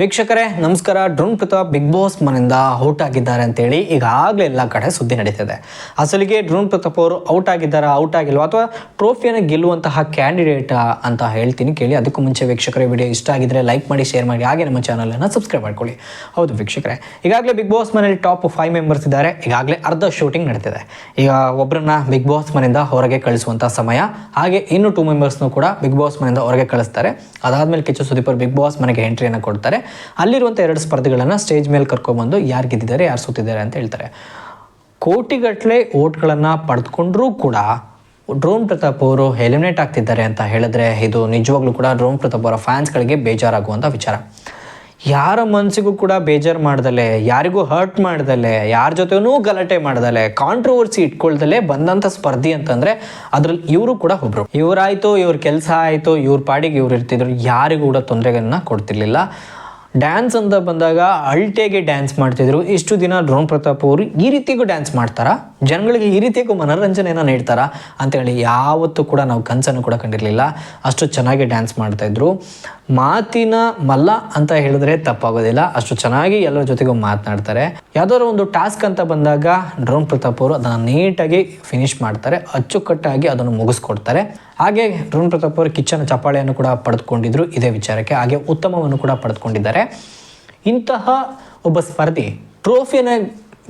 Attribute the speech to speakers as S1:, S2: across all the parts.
S1: ವೀಕ್ಷಕರೇ, ನಮಸ್ಕಾರ. Drone Pratap big boss ಮನೆಯಿಂದ ಔಟ್ ಆಗಿದ್ದಾರೆ ಅಂತೇಳಿ ಈಗಾಗಲೇ ಎಲ್ಲ ಕಡೆ ಸುದ್ದಿ ನಡೀತಿದೆ. ಅಸಲಿಗೆ ಡ್ರೋನ್ ಪ್ರತಾಪ್ ಅವರು ಔಟ್ ಆಗಿದ್ದಾರಾ, ಔಟ್ ಆಗಿಲ್ವಾ ಅಥವಾ ಟ್ರೋಫಿಯನ್ನು ಗೆಲ್ಲುವಂತಹ ಕ್ಯಾಂಡಿಡೇಟ್ ಅಂತ ಹೇಳ್ತೀನಿ ಕೇಳಿ. ಅದಕ್ಕೂ ಮುಂಚೆ ವೀಕ್ಷಕರೇ, ವಿಡಿಯೋ ಇಷ್ಟ ಆಗಿದ್ರೆ ಲೈಕ್ ಮಾಡಿ, ಶೇರ್ ಮಾಡಿ, ಹಾಗೆ ನಮ್ಮ ಚಾನಲನ್ನು ಸಬ್ಸ್ಕ್ರೈಬ್ ಮಾಡ್ಕೊಳ್ಳಿ. ಹೌದು ವೀಕ್ಷಕರೇ, ಈಗಾಗಲೇ ಬಿಗ್ ಬಾಸ್ ಮನೆಯಲ್ಲಿ ಟಾಪ್ ಫೈವ್ ಮೆಂಬರ್ಸ್ ಇದ್ದಾರೆ. ಈಗಾಗಲೇ ಅರ್ಧ ಶೂಟಿಂಗ್ ನಡೀತಿದೆ. ಈಗ ಒಬ್ಬರನ್ನ ಬಿಗ್ ಬಾಸ್ ಮನೆಯಿಂದ ಹೊರಗೆ ಕಳಿಸುವಂಥ ಸಮಯ. ಹಾಗೆ ಇನ್ನು ಟೂ ಮೆಂಬರ್ಸ್ನೂ ಕೂಡ ಬಿಗ್ ಬಾಸ್ ಮನೆಯಿಂದ ಹೊರಗೆ ಕಳಿಸ್ತಾರೆ. ಅದಾದಮೇಲೆ ಕಿಚ್ಚು ಸುದೀಪ್ ಅವರು ಬಿಗ್ ಬಾಸ್ ಮನೆಗೆ ಎಂಟ್ರಿಯನ್ನು ಕೊಡ್ತಾರೆ. ಅಲ್ಲಿರುವಂಥ ಎರಡು ಸ್ಪರ್ಧೆಗಳನ್ನು ಸ್ಟೇಜ್ ಮೇಲೆ ಕರ್ಕೊಂಡ್ಬಂದು ಯಾರು ಗೆದ್ದಿದ್ದಾರೆ, ಯಾರು ಸೋತಿದ್ದಾರೆ ಅಂತ ಹೇಳ್ತಾರೆ. ಕೋಟಿಗಟ್ಟಲೆ ಓಟ್ಗಳನ್ನು ಪಡೆದುಕೊಂಡ್ರೂ ಕೂಡ ಡ್ರೋನ್ ಪ್ರತಾಪ್ ಅವರು ಎಲಿಮಿನೇಟ್ ಆಗ್ತಿದ್ದಾರೆ ಅಂತ ಹೇಳಿದ್ರೆ ಇದು ನಿಜವಾಗ್ಲೂ ಕೂಡ ಡ್ರೋನ್ ಪ್ರತಾಪ್ ಅವರ ಫ್ಯಾನ್ಸ್ಗಳಿಗೆ ಬೇಜಾರಾಗುವಂಥ ವಿಚಾರ. ಯಾರ ಮನಸ್ಸಿಗೂ ಕೂಡ ಬೇಜಾರು ಮಾಡ್ದಲೆ, ಯಾರಿಗೂ ಹರ್ಟ್ ಮಾಡ್ದಲೆ, ಯಾರ ಜೊತೆನೂ ಗಲಾಟೆ ಮಾಡ್ದಲೆ ಕಾಂಟ್ರವರ್ಸಿ ಇಟ್ಕೊಳ್ದಲೆ ಬಂದಂಥ ಸ್ಪರ್ಧಿ ಅಂತಂದರೆ ಅದ್ರಲ್ಲಿ ಇವರು ಕೂಡ ಒಬ್ಬರು ಇವರಾಯಿತು, ಇವ್ರ ಕೆಲಸ ಆಯಿತು, ಇವ್ರ ಪಾಡಿಗೆ ಇವ್ರು ಇರ್ತಿದ್ರು, ಯಾರಿಗೂ ಕೂಡ ತೊಂದರೆಗಳನ್ನ ಕೊಡ್ತಿರ್ಲಿಲ್ಲ. ಡ್ಯಾನ್ಸ್ ಅಂತ ಬಂದಾಗ ಅಲ್ಟೆಗೆ ಡ್ಯಾನ್ಸ್ ಮಾಡ್ತಿದ್ರು. ಇಷ್ಟು ದಿನ ಡ್ರೋನ್ ಪ್ರತಾಪ್ ಅವರು ಈ ರೀತಿಗೂ ಡ್ಯಾನ್ಸ್ ಮಾಡ್ತಾರಾ? ಜನಗಳಿಗೆ ಈ ರೀತಿಗೂ ಮನೋರಂಜನೆಯನ್ನು ನೀಡ್ತಾರಾ? ಅಂತೇಳಿ ಯಾವತ್ತೂ ಕೂಡ ನಾವು ಕನಸನ್ನು ಕೂಡ ಕಂಡಿರಲಿಲ್ಲ. ಅಷ್ಟು ಚೆನ್ನಾಗಿ ಡ್ಯಾನ್ಸ್ ಮಾಡ್ತಾಯಿದ್ರು ಮಾತಿನ ಮಲ್ಲ ಅಂತ ಹೇಳಿದ್ರೆ ತಪ್ಪಾಗೋದಿಲ್ಲ. ಅಷ್ಟು ಚೆನ್ನಾಗಿ ಎಲ್ಲರ ಜೊತೆಗೂ ಮಾತನಾಡ್ತಾರೆ. ಯಾವ್ದಾದ್ರು ಒಂದು ಟಾಸ್ಕ್ ಅಂತ ಬಂದಾಗ ಡ್ರೋನ್ ಪ್ರತಾಪ್ ಅವರು ಅದನ್ನು ನೀಟಾಗಿ ಫಿನಿಶ್ ಮಾಡ್ತಾರೆ. ಅಚ್ಚುಕಟ್ಟಾಗಿ ಅದನ್ನು ಮುಗಿಸ್ಕೊಡ್ತಾರೆ. ಹಾಗೆ ಡ್ರೋನ್ ಪ್ರತಾಪ್ ಅವರು ಕಿಚ್ಚನ ಚಪ್ಪಾಳೆಯನ್ನು ಕೂಡ ಪಡೆದುಕೊಂಡಿದ್ರು ಇದೇ ವಿಚಾರಕ್ಕೆ. ಹಾಗೆ ಉತ್ತಮವನ್ನು ಕೂಡ ಪಡೆದುಕೊಂಡಿದ್ದಾರೆ. ಇಂತಹ ಒಬ್ಬ ಸ್ಪರ್ಧಿ ಟ್ರೋಫಿಯನ್ನು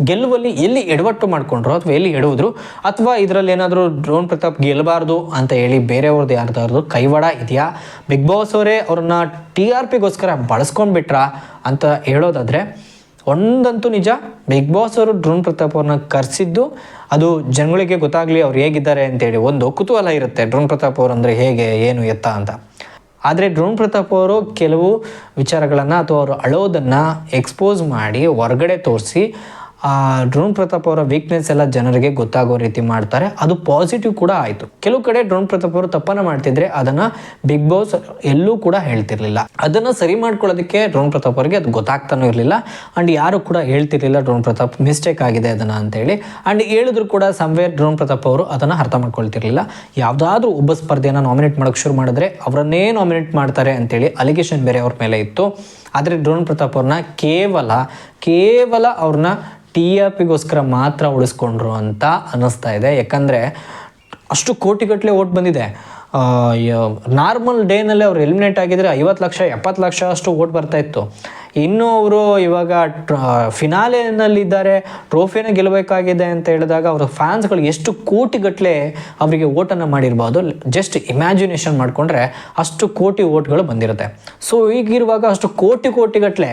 S1: ಗೆಲ್ಲುವಲ್ಲಿ ಎಲ್ಲಿ ಎಡವಟ್ಟು ಮಾಡಿಕೊಂಡ್ರು ಅಥವಾ ಎಲ್ಲಿ ಎಡುವುದ್ರು ಅಥವಾ ಇದರಲ್ಲಿ ಏನಾದರೂ ಡ್ರೋನ್ ಪ್ರತಾಪ್ ಗೆಲ್ಲಬಾರ್ದು ಅಂತ ಹೇಳಿ ಬೇರೆಯವ್ರದ್ದು ಯಾರ್ದಾರ್ದು ಕೈವಾಡ ಇದೆಯಾ? ಬಿಗ್ ಬಾಸ್ ಅವರೇ ಅವ್ರನ್ನ ಟಿ ಆರ್ ಪಿಗೋಸ್ಕರ ಬಳಸ್ಕೊಂಡ್ಬಿಟ್ರಾ ಅಂತ ಹೇಳೋದಾದರೆ ಒಂದಂತೂ ನಿಜ ಬಿಗ್ ಬಾಸ್ ಅವರು ಡ್ರೋನ್ ಪ್ರತಾಪ್ ಅವ್ರನ್ನ ಕರೆಸಿದ್ದು, ಅದು ಜನಗಳಿಗೆ ಗೊತ್ತಾಗಲಿ ಅವ್ರು ಹೇಗಿದ್ದಾರೆ ಅಂತೇಳಿ ಒಂದು ಕುತೂಹಲ ಇರುತ್ತೆ, ಡ್ರೋನ್ ಪ್ರತಾಪ್ ಅವರು ಅಂದರೆ ಹೇಗೆ, ಏನು, ಎತ್ತ ಅಂತ. ಆದರೆ ಡ್ರೋನ್ ಪ್ರತಾಪ್ ಅವರು ಕೆಲವು ವಿಚಾರಗಳನ್ನು ಅಥವಾ ಅವರು ಅಳೋದನ್ನು ಎಕ್ಸ್ಪೋಸ್ ಮಾಡಿ, ಹೊರಗಡೆ ತೋರಿಸಿ ಆ ಡ್ರೋನ್ ಪ್ರತಾಪ್ ಅವರ ವೀಕ್ನೆಸ್ ಎಲ್ಲ ಜನರಿಗೆ ಗೊತ್ತಾಗೋ ರೀತಿ ಮಾಡ್ತಾರೆ. ಅದು ಪಾಸಿಟಿವ್ ಕೂಡ ಆಯಿತು. ಕೆಲವು ಕಡೆ ಡ್ರೋನ್ ಪ್ರತಾಪ್ ಅವರು ತಪ್ಪನ್ನು ಮಾಡ್ತಿದ್ರೆ ಅದನ್ನು ಬಿಗ್ ಬಾಸ್ ಎಲ್ಲೂ ಕೂಡ ಹೇಳ್ತಿರ್ಲಿಲ್ಲ. ಅದನ್ನು ಸರಿ ಮಾಡ್ಕೊಳ್ಳೋದಕ್ಕೆ ಡ್ರೋನ್ ಪ್ರತಾಪ್ ಅವರಿಗೆ ಅದು ಗೊತ್ತಾಗ್ತಾನೂ ಇರಲಿಲ್ಲ. ಆ್ಯಂಡ್ ಯಾರು ಕೂಡ ಹೇಳ್ತಿರ್ಲಿಲ್ಲ ಡ್ರೋನ್ ಪ್ರತಾಪ್ ಮಿಸ್ಟೇಕ್ ಆಗಿದೆ ಅದನ್ನು ಅಂತೇಳಿ. ಆ್ಯಂಡ್ ಹೇಳಿದ್ರು ಕೂಡ ಸಮ್ವೇರ್ ಡ್ರೋನ್ ಪ್ರತಾಪ್ ಅವರು ಅದನ್ನು ಅರ್ಥ ಮಾಡ್ಕೊಳ್ತಿರ್ಲಿಲ್ಲ. ಯಾವುದಾದ್ರೂ ಒಬ್ಬ ಸ್ಪರ್ಧೆಯನ್ನು ನಾಮಿನೇಟ್ ಮಾಡೋಕ್ಕೆ ಶುರು ಮಾಡಿದ್ರೆ ಅವರನ್ನೇ ನಾಮಿನೇಟ್ ಮಾಡ್ತಾರೆ ಅಂತೇಳಿ ಅಲಿಗೇಷನ್ ಬೇರೆ ಅವ್ರ ಮೇಲೆ ಇತ್ತು. ಆದರೆ ಡ್ರೋನ್ ಪ್ರತಾಪ್ ಅವ್ರನ್ನ ಕೇವಲ ಕೇವಲ ಅವ್ರನ್ನ ಟಿ ಆರ್ ಪಿಗೋಸ್ಕರ ಮಾತ್ರ ಉಳಿಸ್ಕೊಂಡ್ರು ಅಂತ ಅನ್ನಿಸ್ತಾ ಇದೆ. ಯಾಕಂದರೆ ಅಷ್ಟು ಕೋಟಿಗಟ್ಟಲೆ ಓಟ್ ಬಂದಿದೆ. ನಾರ್ಮಲ್ ಡೇನಲ್ಲಿ ಅವ್ರು ಎಲಿಮಿನೇಟ್ ಆಗಿದ್ರೆ ಐವತ್ತು ಲಕ್ಷ, ಎಪ್ಪತ್ತು ಲಕ್ಷ ಅಷ್ಟು ಓಟ್ ಬರ್ತಾ ಇತ್ತು. ಇನ್ನು ಅವರು ಇವಾಗ ಫಿನಾಲೆನಲ್ಲಿದ್ದಾರೆ ಟ್ರೋಫಿನ ಗೆಲ್ಲಬೇಕಾಗಿದೆ ಅಂತ ಹೇಳಿದಾಗ ಅವರ ಫ್ಯಾನ್ಸ್ಗಳು ಎಷ್ಟು ಕೋಟಿಗಟ್ಟಲೆ ಅವರಿಗೆ ಓಟನ್ನು ಮಾಡಿರ್ಬೋದು. ಜಸ್ಟ್ ಇಮ್ಯಾಜಿನೇಷನ್ ಮಾಡಿಕೊಂಡ್ರೆ ಅಷ್ಟು ಕೋಟಿ ಓಟ್ಗಳು ಬಂದಿರುತ್ತೆ. ಸೊ ಈಗಿರುವಾಗ ಅಷ್ಟು ಕೋಟಿ ಕೋಟಿಗಟ್ಟಲೆ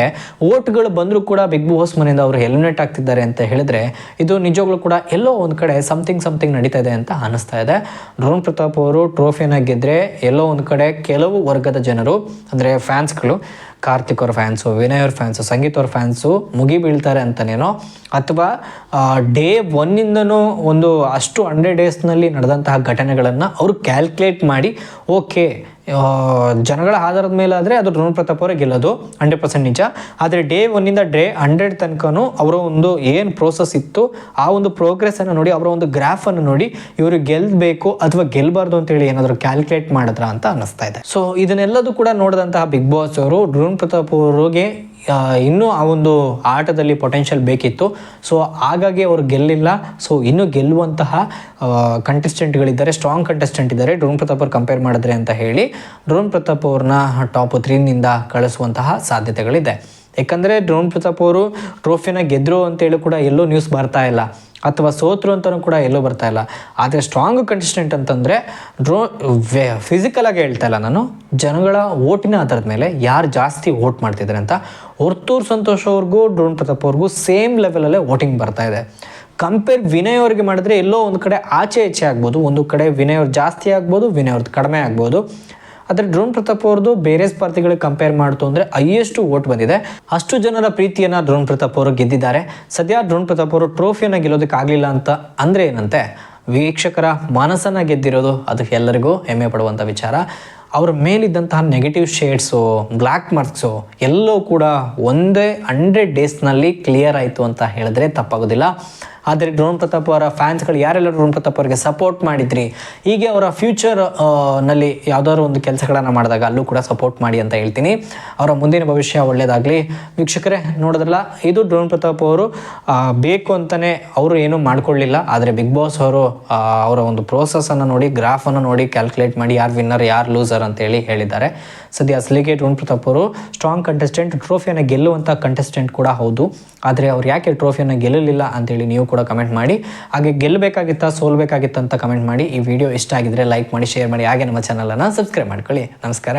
S1: ಓಟ್ಗಳು ಬಂದರೂ ಕೂಡ ಬಿಗ್ ಬಾಸ್ ಮನೆಯಿಂದ ಅವರು ಎಲಿಮಿನೇಟ್ ಆಗ್ತಿದ್ದಾರೆ ಅಂತ ಹೇಳಿದ್ರೆ ಇದು ನಿಜವಾಗ್ಲೂ ಕೂಡ ಎಲ್ಲೋ ಒಂದು ಕಡೆ ಸಮಥಿಂಗ್ ಸಮಥಿಂಗ್ ನಡೀತಾ ಇದೆ ಅಂತ ಅನಿಸ್ತಾ ಇದೆ. ಡ್ರೋನ್ ಪ್ರತಾಪ್ ಅವರು ಟ್ರೋಫಿನ ಗೆದ್ದರೆ ಎಲ್ಲೋ ಒಂದು ಕಡೆ ಕೆಲವು ವರ್ಗದ ಜನರು, ಅಂದರೆ ಫ್ಯಾನ್ಸ್ಗಳು ಕಾರ್ತಿಕ್ ಅವ್ರ ಫ್ಯಾನ್ಸು, ವಿನಯ್ ಅವ್ರ ಫ್ಯಾನ್ಸು, ಸಂಗೀತ್ ಅವ್ರ ಫ್ಯಾನ್ಸು ಮುಗಿ ಬೀಳ್ತಾರೆ ಅಂತನೇನೋ. ಅಥವಾ ಡೇ ಒನ್ನಿಂದನೂ ಒಂದು ಅಷ್ಟು ಹಂಡ್ರೆಡ್ ಡೇಸ್ನಲ್ಲಿ ನಡೆದಂತಹ ಘಟನೆಗಳನ್ನು ಅವರು ಕ್ಯಾಲ್ಕುಲೇಟ್ ಮಾಡಿ, ಓಕೆ ಜನಗಳ ಆಧಾರದ ಮೇಲೆ ಆದರೆ ಅದು ಡ್ರೋನ್ ಪ್ರತಾಪ್ ಅವರೇ ಗೆಲ್ಲೋದು ಹಂಡ್ರೆಡ್ ಪರ್ಸೆಂಟ್ ನಿಜ. ಆದರೆ ಡೇ ಒನ್ನಿಂದ ಡೇ ಹಂಡ್ರೆಡ್ ತನಕನೂ ಅವರ ಒಂದು ಏನು ಪ್ರೋಸೆಸ್ ಇತ್ತು, ಆ ಒಂದು ಪ್ರೋಗ್ರೆಸ್ಸನ್ನು ನೋಡಿ, ಅವರ ಒಂದು ಗ್ರಾಫನ್ನು ನೋಡಿ, ಇವರು ಗೆಲ್ಲಬೇಕು ಅಥವಾ ಗೆಲ್ಲಬಾರ್ದು ಅಂತೇಳಿ ಏನಾದರೂ ಕ್ಯಾಲ್ಕುಲೇಟ್ ಮಾಡಿದ್ರ ಅಂತ ಅನ್ನಿಸ್ತಾ ಇದೆ. ಸೊ ಇದನ್ನೆಲ್ಲದೂ ಕೂಡ ನೋಡಿದಂತಹ ಬಿಗ್ ಬಾಸ್ ಅವರು ಡ್ರೋನ್ ಪ್ರತಾಪ್ ಅವರಿಗೆ ಇನ್ನೂ ಆ ಒಂದು ಆಟದಲ್ಲಿ ಪೊಟೆನ್ಷಿಯಲ್ ಬೇಕಿತ್ತು. ಸೊ ಹಾಗಾಗಿ ಅವರು ಗೆಲ್ಲಿಲ್ಲ. ಸೊ ಇನ್ನೂ ಗೆಲ್ಲುವಂತಹ ಕಂಟೆಸ್ಟೆಂಟ್ಗಳಿದ್ದಾರೆ ಸ್ಟ್ರಾಂಗ್ ಕಂಟೆಸ್ಟೆಂಟ್ ಇದ್ದಾರೆ. ಡ್ರೋನ್ ಪ್ರತಾಪ್ ಅವ್ರು ಕಂಪೇರ್ ಮಾಡಿದ್ರೆ ಅಂತ ಹೇಳಿ, ಡ್ರೋನ್ ಪ್ರತಾಪ್ ಅವ್ರನ್ನ ಟಾಪ್ ತ್ರೀನಿಂದ ಕಳಿಸುವಂತಹ ಸಾಧ್ಯತೆಗಳಿದೆ. ಯಾಕಂದರೆ ಡ್ರೋನ್ ಪ್ರತಾಪ್ ಅವರು ಟ್ರೋಫಿನ ಗೆದ್ದರು ಅಂತೇಳಿ ಕೂಡ ಎಲ್ಲೂ ನ್ಯೂಸ್ ಬರ್ತಾ ಇಲ್ಲ. ಅಥವಾ ಸೋತರು ಅಂತಲೂ ಕೂಡ ಎಲ್ಲೂ ಬರ್ತಾ ಇಲ್ಲ. ಆದರೆ ಸ್ಟ್ರಾಂಗ್ ಕಂಟೆಸ್ಟೆಂಟ್ ಅಂತಂದರೆ ಡ್ರೋ ಫಿಸಿಕಲ್ ಫಿಸಿಕಲಾಗಿ ಹೇಳ್ತಾ ಇಲ್ಲ ನಾನು. ಜನಗಳ ಓಟಿನ ಆಧಾರದ ಮೇಲೆ ಯಾರು ಜಾಸ್ತಿ ಓಟ್ ಮಾಡ್ತಿದ್ದಾರೆ ಅಂತ ಹೊರ್ತೂರು ಸಂತೋಷ್ ಅವ್ರಿಗೂ ಡ್ರೋನ್ ಪ್ರತಾಪ್ ಅವ್ರಿಗೂ ಸೇಮ್ ಲೆವೆಲಲ್ಲೇ ವೋಟಿಂಗ್ ಬರ್ತಾ ಇದೆ. ಕಂಪೇರ್ ವಿನಯ್ ಅವ್ರಿಗೆ ಮಾಡಿದ್ರೆ ಎಲ್ಲೋ ಒಂದು ಕಡೆ ಆಚೆ ಈಚೆ ಆಗ್ಬೋದು, ಒಂದು ಕಡೆ ವಿನಯ್ ಅವ್ರು ಜಾಸ್ತಿ ಆಗ್ಬೋದು, ವಿನಯ್ ಅವ್ರದ್ದು ಕಡಿಮೆ ಆಗ್ಬೋದು. ಆದರೆ ಡ್ರೋನ್ ಪ್ರತಾಪ್ ಅವ್ರದ್ದು ಬೇರೆ ಸ್ಪರ್ಧಿಗಳಿಗೆ ಕಂಪೇರ್ ಮಾಡ್ತು ಅಂದರೆ ಹೈಯೆಸ್ಟ್ ವೋಟ್ ಬಂದಿದೆ. ಅಷ್ಟು ಜನರ ಪ್ರೀತಿಯನ್ನು ಡ್ರೋನ್ ಪ್ರತಾಪ್ ಅವರು ಗೆದ್ದಿದ್ದಾರೆ. ಸದ್ಯ ಡ್ರೋನ್ ಪ್ರತಾಪ್ ಅವರು ಟ್ರೋಫಿಯನ್ನು ಗೆಲ್ಲೋದಕ್ಕೆ ಆಗಲಿಲ್ಲ ಅಂತ ಅಂದರೆ ಏನಂತೆ? ವೀಕ್ಷಕರ ಮನಸ್ಸನ್ನು ಗೆದ್ದಿರೋದು ಅದು ಎಲ್ಲರಿಗೂ ಹೆಮ್ಮೆ ಪಡುವಂಥ ವಿಚಾರ. ಅವ್ರ ಮೇಲಿದ್ದಂತಹ ನೆಗೆಟಿವ್ ಶೇಡ್ಸು ಬ್ಲ್ಯಾಕ್ ಮಾರ್ಕ್ಸು ಎಲ್ಲವೂ ಕೂಡ ಒಂದೇ ಹಂಡ್ರೆಡ್ ಡೇಸ್ನಲ್ಲಿ ಕ್ಲಿಯರ್ ಆಯಿತು ಅಂತ ಹೇಳಿದ್ರೆ ತಪ್ಪಾಗೋದಿಲ್ಲ. ಆದರೆ ಡ್ರೋನ್ ಪ್ರತಾಪ್ ಅವರ ಫ್ಯಾನ್ಸ್ಗಳು ಯಾರೆಲ್ಲ ಡ್ರೋನ್ ಪ್ರತಾಪ್ ಅವರಿಗೆ ಸಪೋರ್ಟ್ ಮಾಡಿದ್ರಿ? ಹೀಗೆ ಅವರ ಫ್ಯೂಚರ್ನಲ್ಲಿ ಯಾವ್ದಾದ್ರು ಒಂದು ಕೆಲಸಗಳನ್ನು ಮಾಡಿದಾಗ ಅಲ್ಲೂ ಕೂಡ ಸಪೋರ್ಟ್ ಮಾಡಿ ಅಂತ ಹೇಳ್ತೀನಿ. ಅವರ ಮುಂದಿನ ಭವಿಷ್ಯ ಒಳ್ಳೆಯದಾಗಲಿ ವೀಕ್ಷಕರೇ, ನೋಡಿದ್ರಲ್ಲ, ಇದು ಡ್ರೋನ್ ಪ್ರತಾಪ್ ಅವರು ಬೇಕು ಅಂತಲೇ ಅವರು ಏನೂ ಮಾಡ್ಕೊಳ್ಳಿಲ್ಲ. ಆದರೆ ಬಿಗ್ ಬಾಸ್ ಅವರು ಅವರ ಒಂದು ಪ್ರೋಸೆಸನ್ನು ನೋಡಿ ಗ್ರಾಫನ್ನು ನೋಡಿ ಕ್ಯಾಲ್ಕುಲೇಟ್ ಮಾಡಿ, ಯಾರು ವಿನ್ನರ್ ಯಾರು ಲೂಸರ್ ಅಂತೇಳಿ ಹೇಳಿದ್ದಾರೆ. ಸದ್ಯ ಅಸಲಿಗೆ ಡ್ರೋನ್ ಪ್ರತಾಪ್ ಅವರು ಸ್ಟ್ರಾಂಗ್ ಕಂಟೆಸ್ಟೆಂಟ್ ಟ್ರೋಫಿಯನ್ನು ಗೆಲ್ಲುವಂಥ ಕಂಟೆಸ್ಟೆಂಟ್ ಕೂಡ ಹೌದು. ಆದರೆ ಅವ್ರು ಯಾಕೆ ಟ್ರೋಫಿಯನ್ನು ಗೆಲ್ಲಲಿಲ್ಲ ಅಂತೇಳಿ ನೀವು ಕೂಡ ಕಮೆಂಟ್ ಮಾಡಿ. ಹಾಗೆ ಗೆಲ್ಲಬೇಕಾಗಿತ್ತಾ, ಸೋಲ್ಬೇಕಾಗಿತ್ತ ಅಂತ ಕಮೆಂಟ್ ಮಾಡಿ. ಈ ವಿಡಿಯೋ ಇಷ್ಟ ಆಗಿದ್ರೆ ಲೈಕ್ ಮಾಡಿ ಶೇರ್ ಮಾಡಿ. ಹಾಗೆ ನಮ್ಮ ಚಾನಲನ್ನು ಸಬ್ಸ್ಕ್ರೈಬ್ ಮಾಡ್ಕೊಳ್ಳಿ. ನಮಸ್ಕಾರ.